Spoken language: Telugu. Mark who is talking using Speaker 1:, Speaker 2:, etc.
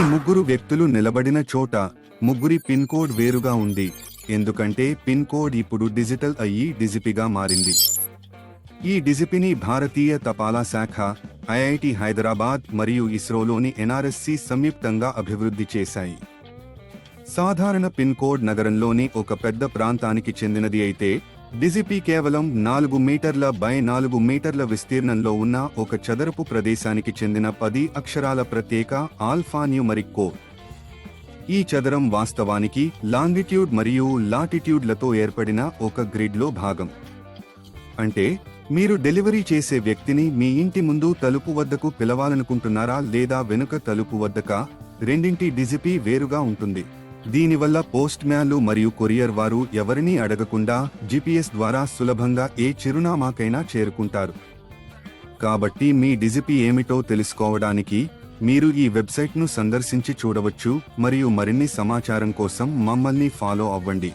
Speaker 1: ఈ ముగ్గురు వ్యక్తులు నిలబడిన చోట ముగ్గురి పిన్ కోడ్ వేరుగా ఉంది. ఎందుకంటే పిన్ కోడ్ ఇప్పుడు డిజిటల్ అయ్యి డిజిపిగా మారింది. ఈ డిజిపిని భారతీయ తపాలా శాఖ ఐఐటి హైదరాబాద్ మరియు ఇస్రోలోని ఎన్ఆర్ఎస్సి సంయుక్తంగా అభివృద్ధి చేశాయి. సాధారణ పిన్ కోడ్ నగరంలోని ఒక పెద్ద ప్రాంతానికి చెందినది అయితే డిజిపి కేవలం నాలుగు మీటర్ల బై నాలుగు మీటర్ల విస్తీర్ణంలో ఉన్న ఒక చదరపు ప్రదేశానికి చెందిన పది అక్షరాల ప్రత్యేక ఆల్ఫాన్యూమరిక్ కోడ్. ఈ చదరం వాస్తవానికి లాంగిట్యూడ్ మరియు లాటిట్యూడ్లతో ఏర్పడిన ఒక గ్రిడ్లో భాగం. అంటే మీరు డెలివరీ చేసే వ్యక్తిని మీ ఇంటి ముందు తలుపు వద్దకు పిలవాలనుకుంటున్నారా లేదా వెనుక తలుపు వద్దక? రెండింటి డిజిపి వేరుగా ఉంటుంది. దీనివల్ల పోస్ట్ మ్యాన్లు మరియు కొరియర్ వారు ఎవరినీ అడగకుండా జిపిఎస్ ద్వారా సులభంగా ఏ చిరునామాకైనా చేరుకుంటారు. కాబట్టి మీ డిజిపి ఏమిటో తెలుసుకోవడానికి మీరు ఈ వెబ్సైట్ను సందర్శించి చూడవచ్చు మరియు మరిన్ని సమాచారం కోసం మమ్మల్ని ఫాలో అవ్వండి.